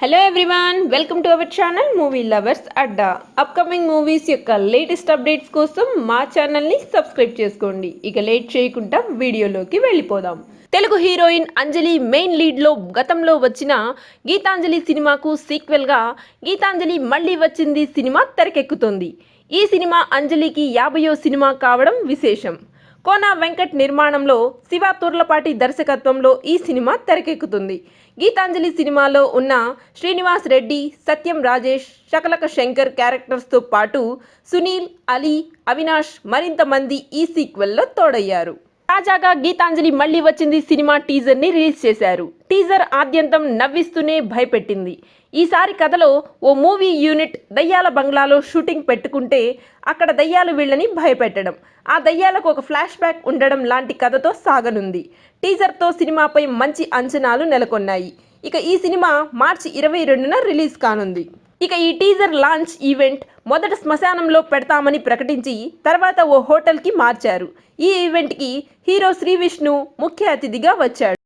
Hello everyone welcome to our channel movie lovers Adda upcoming movies యొక్క latest updates కోసం మా ఛానల్ని subscribe చేసుకోండి. ఇక లేట్ చేయకుండా వీడియోలోకి వెళ్ళిపోదాం. తెలుగు హీరోయిన్ అంజలి మెయిన్ లీడ్లో గతంలో వచ్చిన గీతాంజలి సినిమాకు సీక్వెల్గా గీతాంజలి మళ్ళీ వచ్చింది సినిమా తెరకెక్కుతుంది. ఈ సినిమా అంజలికి యాభయో సినిమా కావడం విశేషం. కోనా వెంకట్ నిర్మాణంలో శివ తుర్లపాటి దర్శకత్వంలో ఈ సినిమా తెరకెక్కుతుంది. గీతాంజలి సినిమాలో ఉన్న శ్రీనివాస్ రెడ్డి సత్యం రాజేష్ శకలక శంకర్ క్యారెక్టర్స్తో పాటు సునీల్ అలీ అవినాష్ మరింత మంది ఈ సీక్వెల్లో తోడయ్యారు. తాజాగా గీతాంజలి మళ్ళీ వచ్చింది సినిమా టీజర్ని రిలీజ్ చేశారు. టీజర్ ఆద్యంతం నవ్విస్తూనే భయపెట్టింది. ఈసారి కథలో ఓ మూవీ యూనిట్ దయ్యాల బంగ్లాలో షూటింగ్ పెట్టుకుంటే అక్కడ దయ్యాలు వీళ్ళని భయపెట్టడం. ఆ దయ్యాలకు ఒక ఫ్లాష్ బ్యాక్ ఉండడం లాంటి కథతో సాగనుంది. టీజర్తో సినిమాపై మంచి అంచనాలు నెలకొన్నాయి. ఇక ఈ సినిమా మార్చి ఇరవై రెండున రిలీజ్ కానుంది. ఇక ఈ టీజర్ లాంచ్ ఈవెంట్ మొదట శ్మశానంలో పెడతామని ప్రకటించి తర్వాత ఓ హోటల్కి మార్చారు. ఈ ఈవెంట్కి హీరో శ్రీ విష్ణు ముఖ్య అతిథిగా వచ్చాడు.